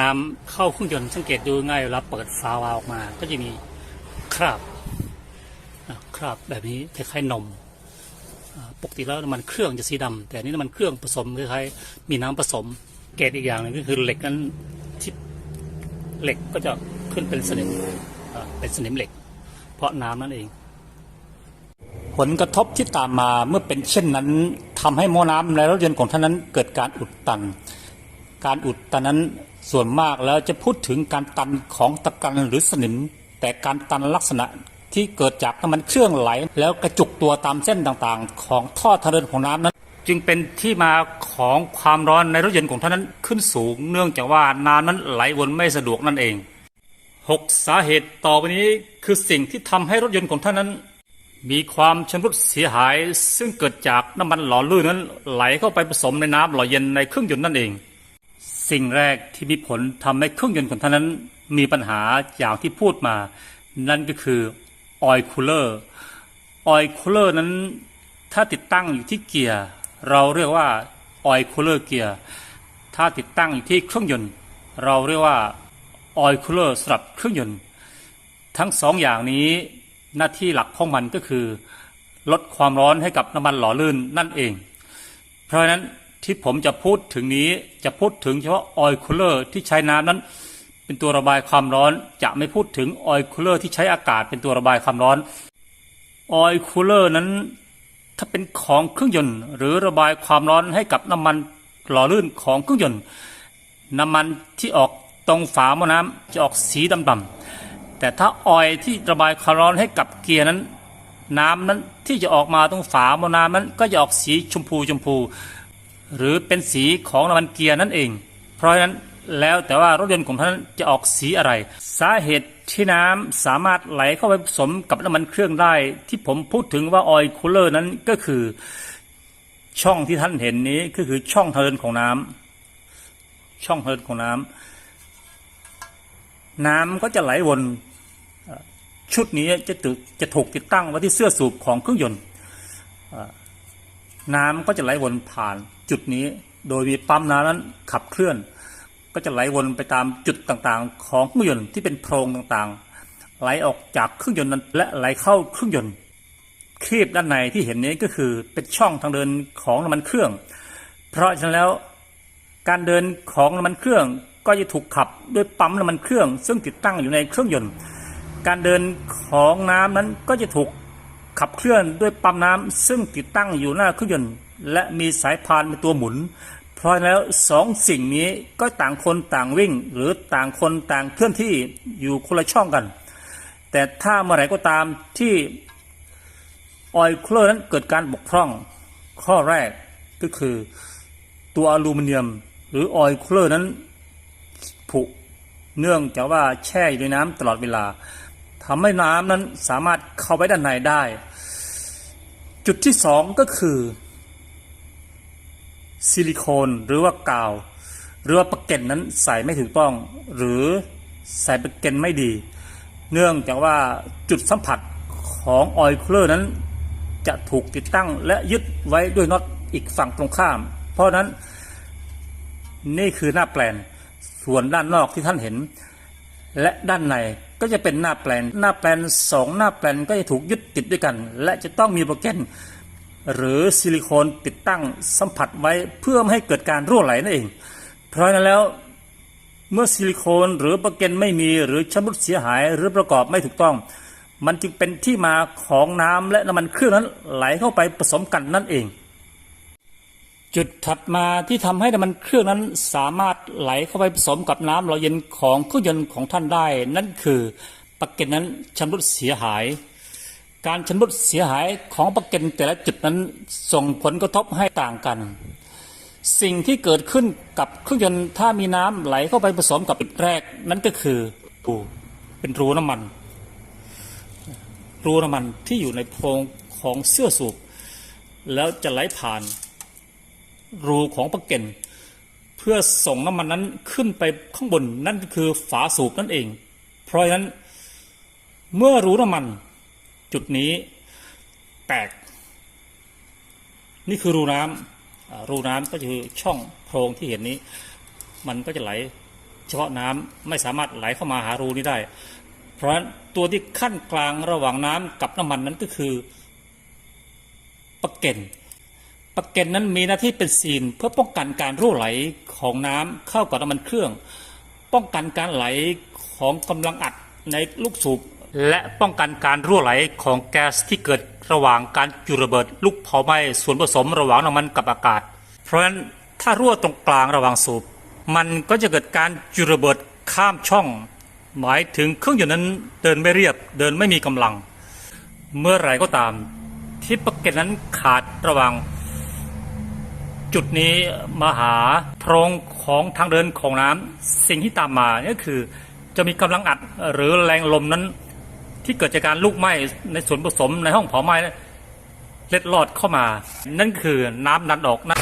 น้ำเข้าเครื่องยนต์สังเกตดูง่ายเวลาเปิดฝาวาออกมา ก็จะมีคราบคราบแบบนี้คล้ายๆนมปกติแล้วน้ำมันเครื่องจะสีดำแต่นี้น้ำมันเครื่องผสมคล้ายๆมีน้ำผสม เกตอีกอย่างหนึงก็คือเหล็กนั้นที่เหล็กก็จะขึ้นเป็นสนิมเป็นสนิมเหล็ก เพราะน้ำนั่นเอง ผลกระทบที่ตามมาเมื่อเป็นเช่นนั้นทำให้หม้อน้ำในรถยนต์ของท่านนั้นเกิดการอุดตัน การอุดตันนั้น ส่วนมากแล้วจะพูดถึงการตันของตะกันหรือสนิม แต่การตันลักษณะที่เกิดจากน้ำมันเครื่องไหล แล้วกระจุกตัวตามเส้นต่างๆ ของท่อทางเดินของน้ำนั้น จึงเป็นที่มาของความร้อนในรถยนต์ของท่านนั้นขึ้นสูง เนื่องจากว่าน้ำนั้นไหลวนไม่สะดวกนั่นเองหกสาเหตุต่อไปนี้คือสิ่งที่ทำให้รถยนต์ของท่านนั้น มีความชำรุดเสียหาย ซึ่งเกิดจากน้ำมันหล่อลื่นนั้นไหลเข้าไปผสมในน้ำหล่อเย็นในเครื่องยนต์นั่นเอง สิ่งแรกที่มีผลทำให้เครื่องยนต์ของท่านนั้น มีปัญหาอย่างที่พูดมา นั่นก็คือออยล์คูลเลอร์ออยล์คูลเลอร์นั้นถ้าติดตั้งอยู่ที่เกียร์เราเรียกว่าออยล์คูลเลอร์เกียร์ถ้าติดตั้งอยู่ที่เครื่องยนต์ เราเรียกว่าออยล์คูลเลอร์สำหรับเครื่องยนต์ ทั้งสองอย่างนี้หน้าที่หลักของมันก็คือ ลดความร้อนให้กับน้ำมันหล่อลื่นนั่นเอง เพราะฉะนั้น ที่ผมจะพูดถึงนี้จะพูดถึงเฉพาะออยล์คูลเลอร์ที่ใช้น้ำนั้น เป็นตัวระบายความร้อน จะไม่พูดถึงออยล์คูลเลอร์ที่ใช้อากาศเป็นตัวระบายความร้อนออยล์คูลเลอร์นั้น ถ้าเป็นของเครื่องยนต์ หรือระบายความร้อนให้กับน้ำมันหล่อลื่นของเครื่องยนต์ น้ำมันที่ออกตรงฝาหม้อน้ำจะออกสีดำๆแต่ถ้าออยล์ที่ระบายความร้อนให้กับเกียร์นั้น น้ำนั้นที่จะออกมาตรงฝาหม้อน้ำนั้น ก็จะออกสีชมพูชมพู หรือเป็นสีของน้ำมันเกียร์นั่นเอง เพราะฉะนั้นแล้วแต่ว่ารถยนต์ของท่านจะออกสีอะไร สาเหตุที่น้ำสามารถไหลเข้าไปผสมกับน้ำมันเครื่องได้ ที่ผมพูดถึงว่าออยล์คูลเลอร์นั้นก็คือช่องที่ท่านเห็นนี้ก็คือช่องทางเดินของน้ำช่องทางเดินของน้ำน้ำก็จะไหลวนชุดนี้จะถูกจะถูกติดตั้งไว้ที่เสื้อสูบของเครื่องยนต์ น้ำก็จะไหลวนผ่านจุดนี้ โดยมีปั๊มน้ำนั้นขับเคลื่อน ก็จะไหลวนไปตามจุดต่างๆ ของเครื่องยนต์ที่เป็นโพรงต่างๆ ไหลออกจากเครื่องยนต์นั้นและไหลเข้าเครื่องยนต์ครีบด้านในที่เห็นนี้ก็คือเป็นช่องทางเดินของน้ำมันเครื่อง เพราะฉะนั้นแล้วการเดินของน้ำมันเครื่องก็จะถูกขับด้วยปั๊มน้ำมันเครื่อง ซึ่งติดตั้งอยู่ในเครื่องยนต์ การเดินของน้ำนั้นก็จะถูก ขับเคลื่อนด้วยปั๊มน้ำซึ่งติดตั้งอยู่หน้าเครื่องยนต์และมีสายพานเป็นตัวหมุน เพราะแล้วสองสิ่งนี้ก็ต่างคนต่างวิ่ง หรือต่างคนต่างเคลื่อนที่อยู่คนละช่องกัน แต่ถ้าเมื่อไหร่ก็ตามที่ออยล์คูลเลอร์นั้นเกิดการบกพร่อง ข้อแรกก็คือ ตัวอลูมิเนียม หรือออยล์คูลเลอร์นั้นผุเนื่องจากว่าแช่อยู่ในน้ำตลอดเวลา ทำให้น้ำนั้นสามารถเข้าไปด้านในได้ จุดที่สองก็คือซิลิโคนหรือว่ากาว หรือว่าประเก็นนั้นใส่ไม่ถูกต้อง หรือใส่ประเก็นไม่ดี เนื่องจากว่าจุดสัมผัสของออยล์คลอร์นั้น จะถูกติดตั้งและยึดไว้ด้วยน็อตอีกฝั่งตรงข้าม เพราะนั้นนี่คือหน้าแปลนส่วนด้านนอกที่ท่านเห็น และด้านในก็จะเป็นหน้าแปลน หน้าแปลนสองหน้าแปลนก็จะถูกยึดติดด้วยกัน และจะต้องมีโปรแกนหรือซิลิโคนติดตั้งสัมผัสไว้เพื่อไม่ให้เกิดการรั่วไหลนั่นเอง เพราะนั้นแล้วเมื่อซิลิโคนหรือโปรแกนไม่มีหรือชำรุดเสียหายหรือประกอบไม่ถูกต้อง มันจึงเป็นที่มาของน้ำและน้ำมันเครื่องนั้นไหลเข้าไปผสมกันนั่นเอง จุดถัดมาที่ทำให้น้ำมันเครื่องนั้นสามารถไหลเข้าไปผสมกับน้ำหล่อเย็นของเครื่องยนต์ของท่านได้ นั่นคือปักเก็ตนั้นชำรุดเสียหาย การชำรุดเสียหายของปักเก็ตแต่ละจุดนั้นส่งผลกระทบให้ต่างกัน สิ่งที่เกิดขึ้นกับเครื่องยนต์ถ้ามีน้ำไหลเข้าไปผสมกับจุดแรก นั่นก็คือรูเป็นรูน้ำมัน รูน้ำมันที่อยู่ในโพรงของเสื้อสูบแล้วจะไหลผ่าน รูของปลั๊กเก็นเพื่อส่งน้ำมันนั้นขึ้นไปข้างบนนั่นคือฝาสูบนั่นเอง เพราะฉะนั้น เมื่อรูน้ำมัน จุดนี้แตก นี่คือรูน้ำรูน้ำก็คือช่องโพรงที่เห็นนี้ มันก็จะไหลเฉพาะน้ำไม่สามารถไหลเข้ามาหารูนี้ได้ เพราะฉะนั้นตัวที่ขั้นกลางระหว่างน้ำกับน้ำมันนั้นก็คือปะเก็น ปะเก็นนั้นมีหน้าที่เป็นซีนเพื่อป้องกันการรั่วไหลของน้ำเข้ากับน้ำมันเครื่อง ป้องกันการไหลของกำลังอัดในลูกสูบและป้องกันการรั่วไหลของแก๊สที่เกิดระหว่างการจุดระเบิดลูกเผาไหม้ส่วนผสมระหว่างน้ำมันกับอากาศ เพราะฉะนั้นถ้ารั่วตรงกลางระหว่างสูบ มันก็จะเกิดการจุดระเบิดข้ามช่อง หมายถึงเครื่องยนต์นั้นเดินไม่เรียบเดินไม่มีกำลัง เมื่อไรก็ตาม ที่ปะเก็ตนั้นขาดระหว่าง จุดนี้มาหาโพรงของทางเดินของน้ำสิ่งที่ตามมาเนี่ยคือ จะมีกำลังอัดหรือแรงลมนั้น ที่เกิดจากการลุกไหม้ในส่วนผสมในห้องเผาไหม้เล็ดลอดเข้ามา นั่นคือน้ำดันออกนะ